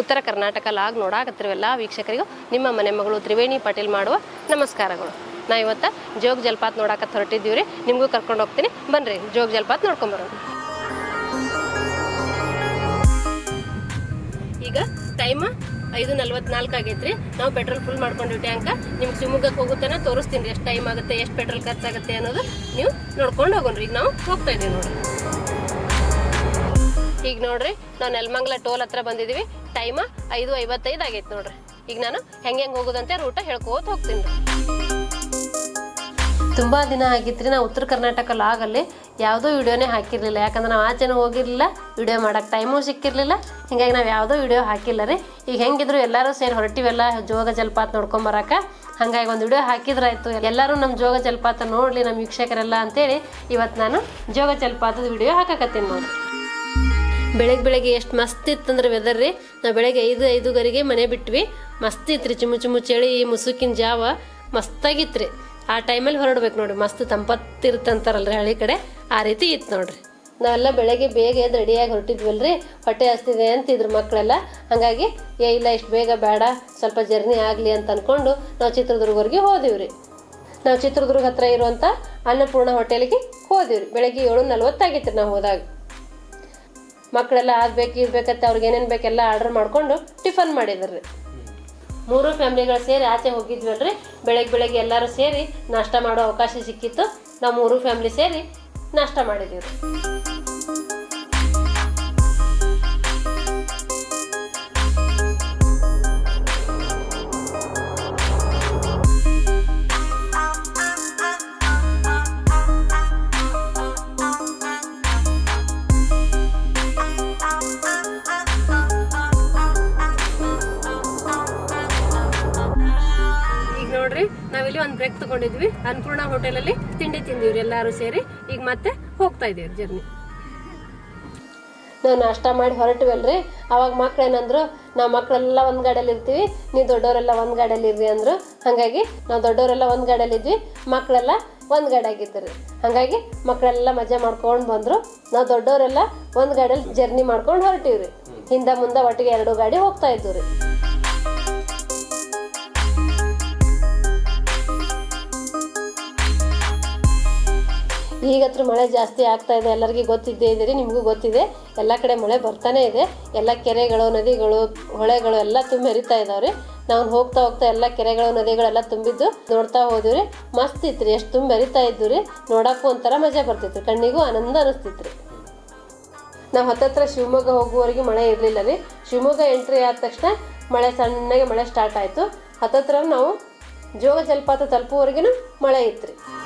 ಉತ್ತರ ಕರ್ನಾಟಕ ಲಾಗ್ ನೋಡಾಕತ್ತಿರುವ ಎಲ್ಲ ವೀಕ್ಷಕರಿಗೂ ನಿಮ್ಮ ಮನೆ ಮಗಳು ತ್ರಿವೇಣಿ ಪಾಟೀಲ್ ಮಾಡುವ ನಮಸ್ಕಾರಗಳು. ನಾ ಇವತ್ತು ಜೋಗ ಜಲಪಾತ ನೋಡಕ್ಕೆ ಹೊರಟಿದ್ದೀವಿ ರೀ. ನಿಮಗೂ ಕರ್ಕೊಂಡು ಹೋಗ್ತೀನಿ. ಬನ್ರಿ, ಜೋಗ ಜಲಪಾತ ನೋಡ್ಕೊಂಬರೋಣ ಈಗ ಟೈಮ್ ಐದು ನಲ್ವತ್ನಾಲ್ಕು ಆಗೈತ್ರಿ. ನಾವು ಪೆಟ್ರೋಲ್ ಫುಲ್ ಮಾಡ್ಕೊಂಡಿವಿ ಟ್ಯಾಂಕ ನಿಮ್ಗೆ ಶಿವಮೊಗ್ಗಕ್ಕೆ ಹೋಗುತ್ತಾನ ತೋರಿಸ್ತೀನಿ ರೀ. ಎಷ್ಟು ಟೈಮ್ ಆಗುತ್ತೆ, ಎಷ್ಟು ಪೆಟ್ರೋಲ್ ಖರ್ಚಾಗುತ್ತೆ ಅನ್ನೋದು ನೀವು ನೋಡ್ಕೊಂಡು ಹೋಗೋಣ್ರಿ. ಈಗ ನಾವು ಹೋಗ್ತಾ ಇದ್ದೀವಿ ನೋಡ್ರಿ. ಈಗ ನೋಡ್ರಿ ನಾವು ನೆಲಮಂಗಲ ಟೋಲ್ ಹತ್ರ ಬಂದಿದೀವಿ. ಟೈಮ್ ಐದು ಐವತ್ತೈದು ಆಗೈತೆ ನೋಡ್ರಿ. ಈಗ ನಾನು ಹೆಂಗೆ ಹೆಂಗೆ ಹೋಗೋದಂತೆ ರೂಟ ಹೇಳ್ಕೋತ ಹೋಗ್ತೀನಿ ತುಂಬ ದಿನ ಆಗಿತ್ತು ನಾವು ಉತ್ತರ ಕರ್ನಾಟಕ ಲಾಗಲ್ಲಿ ಯಾವುದೋ ವಿಡಿಯೋನೇ ಹಾಕಿರಲಿಲ್ಲ. ಯಾಕಂದ್ರೆ ನಾವು ಆಚೆನೂ ಹೋಗಿರಲಿಲ್ಲ, ವಿಡಿಯೋ ಮಾಡೋಕ್ಕೆ ಟೈಮೂ ಸಿಕ್ಕಿರಲಿಲ್ಲ. ಹೀಗಾಗಿ ನಾವು ಯಾವುದೋ ವಿಡಿಯೋ ಹಾಕಿಲ್ಲ ರೀ. ಈಗ ಹೆಂಗಿದ್ರು ಎಲ್ಲರೂ ಸೇರಿ ಹೊರಟಿವೆಲ್ಲ, ಜೋಗ ಜಲಪಾತ ನೋಡ್ಕೊಂಬರಕ್ಕೆ ಹಾಗಾಗಿ ಒಂದು ವಿಡಿಯೋ ಹಾಕಿದ್ರಾಯ್ತು. ಎಲ್ಲರೂ ನಮ್ಮ ಜೋಗ ಜಲಪಾತ ನೋಡಲಿ ನಮ್ಮ ವೀಕ್ಷಕರೆಲ್ಲ ಅಂತೇಳಿ ಇವತ್ತು ನಾನು ಜೋಗ ಜಲಪಾತದ ವಿಡಿಯೋ ಹಾಕಕತ್ತೀನಿ ನೋಡಿ ಬೆಳಗ್ಗೆ ಬೆಳಗ್ಗೆ ಎಷ್ಟು ಮಸ್ತ್ ಇತ್ತಂದ್ರೆ ವೆದರ್ ರೀ. ನಾವು ಬೆಳಗ್ಗೆ ಐದು ಗರಿಗೆ ಮನೆ ಬಿಟ್ವಿ. ಮಸ್ತ್ ಇತ್ತು ರೀ ಚುಮು ಚುಮು, ಚಳಿ, ಮುಸುಕಿನ ಜಾವ. ಮಸ್ತಾಗಿತ್ತು ರೀ ಆ ಟೈಮಲ್ಲಿ ಹೊರಡ್ಬೇಕು ನೋಡ್ರಿ. ಮಸ್ತ್ ತಂಪತ್ತಿರುತ್ತಂತಾರಲ್ರಿ ಹಳ್ಳಿ ಕಡೆ. ಆ ರೀತಿ ಇತ್ತು ನೋಡ್ರಿ. ನಾವೆಲ್ಲ ಬೆಳಗ್ಗೆ ಬೇಗ ಎದ್ದು ರೆಡಿಯಾಗಿ ಹೊರಟಿದ್ವಲ್ರಿ. ಹೊಟ್ಟೆ ಹಸ್ತಿದೆ ಅಂತಿದ್ರು ಮಕ್ಕಳೆಲ್ಲ ಹಾಗಾಗಿ, ಏ, ಇಲ್ಲ, ಇಷ್ಟು ಬೇಗ ಬೇಡ. ಸ್ವಲ್ಪ ಜರ್ನಿ ಆಗಲಿ ಅಂತ ಅಂದ್ಕೊಂಡು ನಾವು ಚಿತ್ರದುರ್ಗವರೆಗೆ ಹೋದಿವಿ ರೀ ನಾವು ಚಿತ್ರದುರ್ಗ ಹತ್ರ ಇರುವಂಥ ಅನ್ನಪೂರ್ಣ ಹೋಟೆಲಿಗೆ ಹೋದಿವಿ ರೀ ಬೆಳಗ್ಗೆ ಏಳು ನಲ್ವತ್ತಾಗಿತ್ತು ನಾವು ಹೋದಾಗ. ಮಕ್ಕಳೆಲ್ಲ ಆಗ್ಬೇಕು, ಇರ್ಬೇಕಂತ ಅವ್ರಿಗೆ ಏನೇನು ಬೇಕೆಲ್ಲ ಆರ್ಡರ್ ಮಾಡ್ಕೊಂಡು ಟಿಫನ್ ಮಾಡಿದ್ರಿ ಮೂರು ಫ್ಯಾಮಿಲಿಗಳು ಸೇರಿ ಆಚೆ ಹೋಗಿದ್ವಲ್ರಿ. ಬೆಳಗ್ಗೆ ಬೆಳಗ್ಗೆ ಎಲ್ಲರೂ ಸೇರಿ ನಾಷ್ಟ ಮಾಡೋ ಅವಕಾಶ ಸಿಕ್ಕಿತ್ತು. ನಾವು ಮೂರು ಫ್ಯಾಮಿಲಿ ಸೇರಿ ನಾಷ್ಟ ಮಾಡಿದ್ದೀವಿ ನಾವಿಲ್ಲಿ ಒಂದು ಬ್ರೇಕ್ ತಗೊಂಡಿದ್ವಿ. ಅನ್ನಪೂರ್ಣ ಹೋಟೆಲಲ್ಲಿ ತಿಂಡಿ ತಿಂದಿವ್ರಿ ಎಲ್ಲರೂ ಸೇರಿ. ಈಗ ಮತ್ತೆ ಹೋಗ್ತಾ ಇದ್ದೀವಿ ಜರ್ನಿ ನಾವು ನಾಷ್ಟ ಮಾಡಿ ಹೊರಟಿವಲ್ರಿ. ಅವಾಗ ಮಕ್ಳು ಏನಂದ್ರು, ನಾವು ಮಕ್ಕಳೆಲ್ಲ ಒಂದು ಗಾಡಲ್ಲಿ ಇರ್ತೀವಿ ನೀ ದೊಡ್ಡವರೆಲ್ಲ ಒಂದು ಗಾಡಲ್ಲಿ ಇರ್ರಿ ಅಂದರು. ಹಾಗಾಗಿ ನಾವು ದೊಡ್ಡವರೆಲ್ಲ ಒಂದು ಗಾಡಲ್ಲಿ ಇದ್ವಿ ಮಕ್ಕಳೆಲ್ಲ ಒಂದು ಗಾಡಿ ಆಗಿದ್ದರು ಹಾಗಾಗಿ ಮಕ್ಕಳೆಲ್ಲ ಮಜಾ ಮಾಡ್ಕೊಂಡು ಬಂದರು. ನಾವು ದೊಡ್ಡವರೆಲ್ಲ ಒಂದು ಗಾಡಲ್ಲಿ ಜರ್ನಿ ಮಾಡ್ಕೊಂಡು ಹೊರಟಿವ್ರಿ. ಹಿಂದೆ ಮುಂದೆ ಒಟ್ಟಿಗೆ ಎರಡು ಗಾಡಿ ಹೋಗ್ತಾ ಇದ್ವು ಈಗತ್ರ ಮಳೆ ಜಾಸ್ತಿ ಆಗ್ತಾ ಇದೆ, ಎಲ್ಲರಿಗೂ ಗೊತ್ತಿದ್ದೇ ಇದ್ದೀರಿ ನಿಮಗೂ ಗೊತ್ತಿದೆ. ಎಲ್ಲ ಕಡೆ ಮಳೆ ಬರ್ತಾನೆ ಇದೆ. ಎಲ್ಲ ಕೆರೆಗಳು, ನದಿಗಳು, ಹೊಳೆಗಳು ಎಲ್ಲ ತುಂಬಿ ಹರಿತಾ ಇದಾವ್ರಿ. ನಾವು ಹೋಗ್ತಾ ಹೋಗ್ತಾ ಎಲ್ಲ ಕೆರೆಗಳು, ನದಿಗಳೆಲ್ಲ ತುಂಬಿದ್ದು ನೋಡ್ತಾ ಹೋದ್ವಿ ರೀ. ಮಸ್ತ್ ಇತ್ತು ರೀ, ಎಷ್ಟು ತುಂಬಿ ಹರಿತಾ ಇದ್ವು ರೀ. ನೋಡೋಕ್ಕೂ ಒಂಥರ ಮಜಾ ಬರ್ತಿತ್ತು ಕಣ್ಣಿಗೂ ಆನಂದ ಅನಿಸ್ತಿತ್ತು ರೀ. ನಾವು ಹತ್ತತ್ರ ಶಿವಮೊಗ್ಗ ಹೋಗುವವರೆಗೆ ಮಳೆ ಇರಲಿಲ್ಲ ರೀ. ಶಿವಮೊಗ್ಗ ಎಂಟ್ರಿ ಆದ ತಕ್ಷಣ ಮಳೆ ಸಣ್ಣಗೆ ಮಳೆ ಸ್ಟಾರ್ಟ್ ಆಯಿತು. ಹತ್ತತ್ರ ನಾವು ಜೋಗ ಜಲಪಾತ ತಲುಪುವವರೆಗೂ ಮಳೆ ಇತ್ತು ರೀ.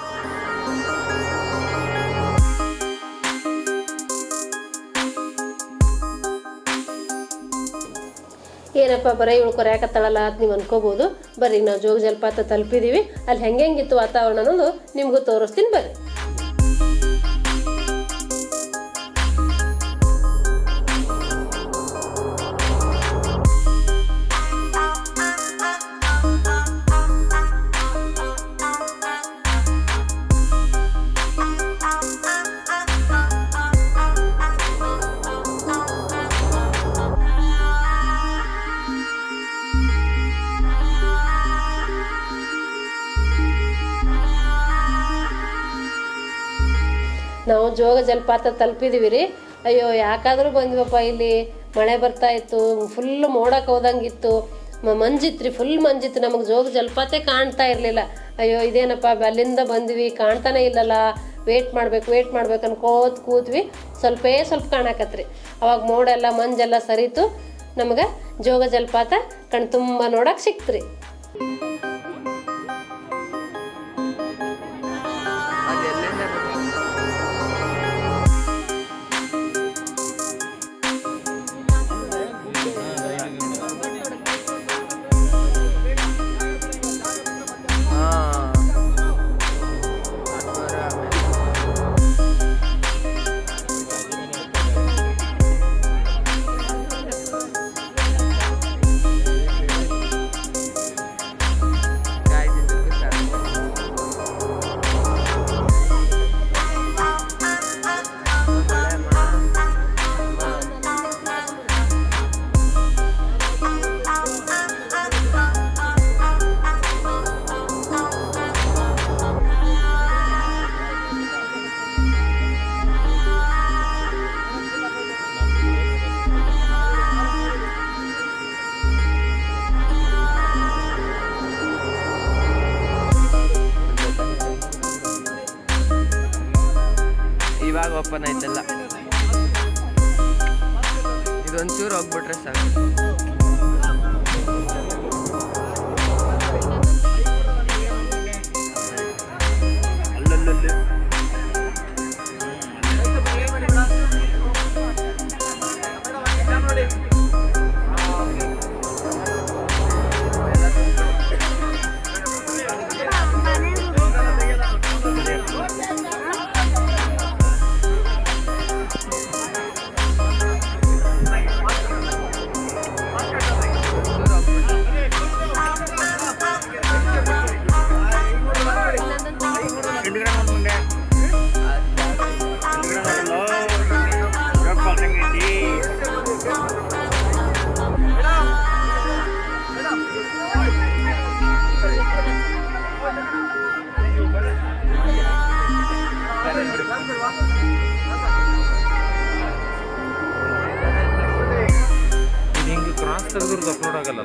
ಏನಪ್ಪ ಬರೀ ಇವಳು ಕೊರೆಯಾಕತ್ತಾಳಲ್ಲ ಅದು ನೀವು ಅನ್ಕೋಬೋದು. ಬರ್ರಿ, ನಾವು ಜೋಗ ಜಲಪಾತ ತಲುಪಿದೀವಿ. ಅಲ್ಲಿ ಹೆಂಗೆ ಹೆಂಗಿತ್ತು ವಾತಾವರಣ ಅನ್ನೋದು ನಿಮಗೂ ತೋರಿಸ್ತೀನಿ ಬರ್ರಿ. ಜೋಗ ಜಲಪಾತ ತಲುಪಿದೀವಿ ರೀ ಅಯ್ಯೋ, ಯಾಕಾದರೂ ಬಂದ್ವಪ್ಪ ಇಲ್ಲಿ? ಮಳೆ ಬರ್ತಾ ಇತ್ತು ಫುಲ್ ಮೋಡಕ್ಕೆ ಹೋದಂಗಿತ್ತು. ಮಂಜಿತ್ತು ರೀ ಫುಲ್ ಮಂಜಿತ್ತು ನಮಗೆ ಜೋಗ ಜಲಪಾತೆ ಕಾಣ್ತಾ ಇರಲಿಲ್ಲ. ಅಯ್ಯೋ, ಇದೇನಪ್ಪ, ಅಲ್ಲಿಂದ ಬಂದ್ವಿ, ಕಾಣ್ತಾನೆ ಇಲ್ಲಲ್ಲ. ವೇಟ್ ಮಾಡ್ಬೇಕು ವೇಟ್ ಮಾಡ್ಬೇಕು ಅನ್ಕೋತ ಕೂತ್ವಿ. ಸ್ವಲ್ಪೇ ಸ್ವಲ್ಪ ಕಾಣಕತ್ರಿ. ಅವಾಗ ಮೋಡೆಲ್ಲ, ಮಂಜೆಲ್ಲ ಸರಿತು, ನಮಗೆ ಜೋಗ ಜಲಪಾತ ಕಣ್ ಓಪನ್ ಆಯ್ತಲ್ಲ. ಇದೊಂಚೂರು ಹೋಗ್ಬಿಟ್ರೆ ಸಾಕು. ಅಲ್ಲಲ್ಲಲ್ಲಿ. ಅಪ್ಲೋಡ್ ಆಗಲ್ಲ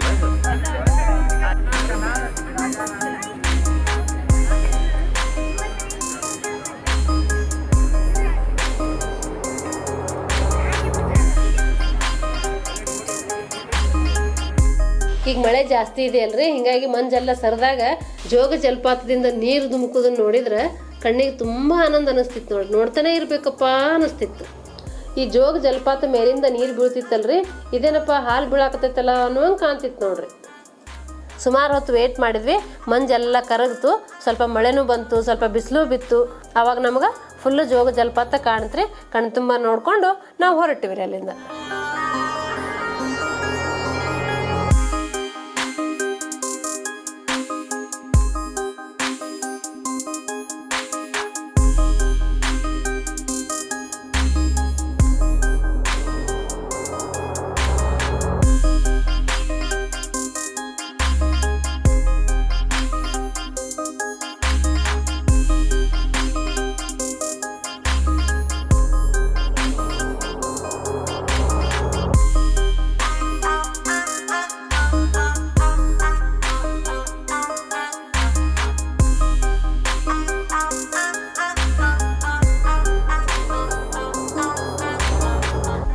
ಈಗ ಮಳೆ ಜಾಸ್ತಿ ಇದೆ ಅಲ್ರಿ. ಹಿಂಗಾಗಿ ಮಂಜೆಲ್ಲ ಸರಿದಾಗ ಜೋಗ ಜಲಪಾತದಿಂದ ನೀರು ಧುಮುಕೋದನ್ನ ನೋಡಿದ್ರೆ ಕಣ್ಣಿಗೆ ತುಂಬ ಆನಂದ ಅನಿಸ್ತಿತ್ತು ನೋಡಿ. ನೋಡ್ತಾನೆ ಇರಬೇಕಪ್ಪ ಅನಿಸ್ತಿತ್ತು. ಈ ಜೋಗ ಜಲಪಾತ ಮೇಲಿಂದ ನೀರು ಬೀಳ್ತಿತ್ತಲ್ರಿ? ಇದೇನಪ್ಪ ಹಾಲು ಬೀಳಾಕತ್ತೈತಲ್ಲ ಅನ್ನೋಂಗೆ ಕಾಣ್ತಿತ್ತು ನೋಡ್ರಿ. ಸುಮಾರು ಹೊತ್ತು ವೇಟ್ ಮಾಡಿದ್ವಿ. ಮಂಜೆಲ್ಲ ಕರಗ್ತು. ಸ್ವಲ್ಪ ಮಳೆನೂ ಬಂತು, ಸ್ವಲ್ಪ ಬಿಸಿಲು ಬಿತ್ತು. ಆವಾಗ ನಮ್ಗೆ ಫುಲ್ಲು ಜೋಗ ಜಲಪಾತ ಕಾಣ್ತ್ರಿ. ಕಣ್ತುಂಬ ನೋಡಿಕೊಂಡು ನಾವು ಹೊರಟಿವಿ ರೀ ಅಲ್ಲಿಂದ.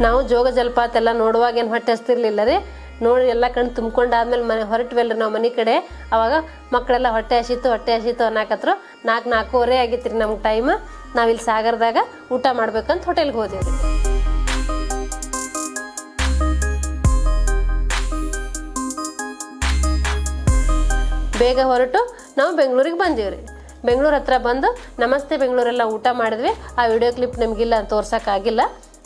ನಾವು ಜೋಗ ಜಲಪಾತ ಎಲ್ಲ ನೋಡುವಾಗ ಏನು ಹೊಟ್ಟೆ ಹಸ್ತಿರ್ಲಿಲ್ಲ ರೀ. ನೋಡಿ ಎಲ್ಲ ಕಣ್ಣು ತುಂಬ್ಕೊಂಡಾದ್ಮೇಲೆ ಮನೆ ಹೊರಟ್ವಲ್ರಿ ನಾವು ಮನೆ ಕಡೆ. ಅವಾಗ ಮಕ್ಕಳೆಲ್ಲ ಹೊಟ್ಟೆ ಹಸಿತು ಹೊಟ್ಟೆ ಹಸಿತು ಅನ್ನಕತ್ರು. ನಾಲ್ಕು ನಾಲ್ಕೂವರೆ ಆಗಿತ್ತು ರೀ ನಮ್ಗೆ ಟೈಮ್ ನಾವಿಲ್ಲಿ ಸಾಗರದಾಗ ಊಟ ಮಾಡ್ಬೇಕಂತ ಹೋಟೆಲ್ಗೆ ಹೋದೇವ್ರಿ ಬೇಗ ಹೊರಟು ನಾವು ಬೆಂಗಳೂರಿಗೆ ಬಂದೀವ್ರಿ ಬೆಂಗಳೂರು ಹತ್ರ ಬಂದು ನಮಸ್ತೆ ಬೆಂಗಳೂರೆಲ್ಲ ಊಟ ಮಾಡಿದ್ವಿ. ಆ ವಿಡಿಯೋ ಕ್ಲಿಪ್ ನಮಗಿಲ್ಲ ತೋರ್ಸೋಕ್ಕಾಗಿಲ್ಲ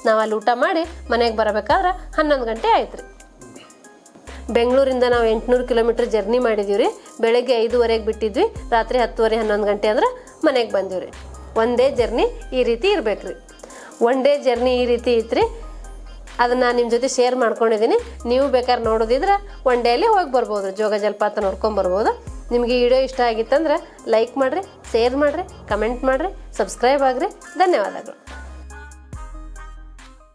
ನಾವು ಅಲ್ಲಿ ಊಟ ಮಾಡಿ ಮನೆಗೆ ಬರಬೇಕಾದ್ರೆ ಹನ್ನೊಂದು ಗಂಟೆ ಆಯ್ತು ರೀ ಬೆಂಗಳೂರಿಂದ ನಾವು ಎಂಟುನೂರು ಕಿಲೋಮೀಟ್ರ್ ಜರ್ನಿ ಮಾಡಿದ್ದೀವಿ ರೀ ಬೆಳಗ್ಗೆ ಐದುವರೆಗೆ ಬಿಟ್ಟಿದ್ವಿ. ರಾತ್ರಿ ಹತ್ತುವರೆ, ಹನ್ನೊಂದು ಗಂಟೆ ಅಂದ್ರೆ ಮನೆಗೆ ಬಂದೀವಿ ರೀ ಒನ್ ಜರ್ನಿ ಈ ರೀತಿ ಇರ್ಬೇಕು ರೀ ಒನ್ ಡೇ ಜರ್ನಿ ಈ ರೀತಿ ಇತ್ತು ರೀ ಅದನ್ನು ನಿಮ್ಮ ಜೊತೆ ಶೇರ್ ಮಾಡ್ಕೊಂಡಿದ್ದೀನಿ ನೀವು ಬೇಕಾದ್ರೆ ನೋಡೋದಿದ್ರೆ ಒನ್ ಡೇಲಿ ಹೋಗಿ ಬರ್ಬೋದು ಜೋಗ ಜಲಪಾತ ನೋಡ್ಕೊಂಬರ್ಬೋದು ನಿಮಗೆ ವಿಡಿಯೋ ಇಷ್ಟ ಆಗಿತ್ತಂದ್ರೆ ಲೈಕ್ ಮಾಡಿರಿ, ಶೇರ್ ಮಾಡಿರಿ, ಕಮೆಂಟ್ ಮಾಡಿರಿ, ಸಬ್ಸ್ಕ್ರೈಬ್ ಆಗಿರಿ. ಧನ್ಯವಾದಗಳು.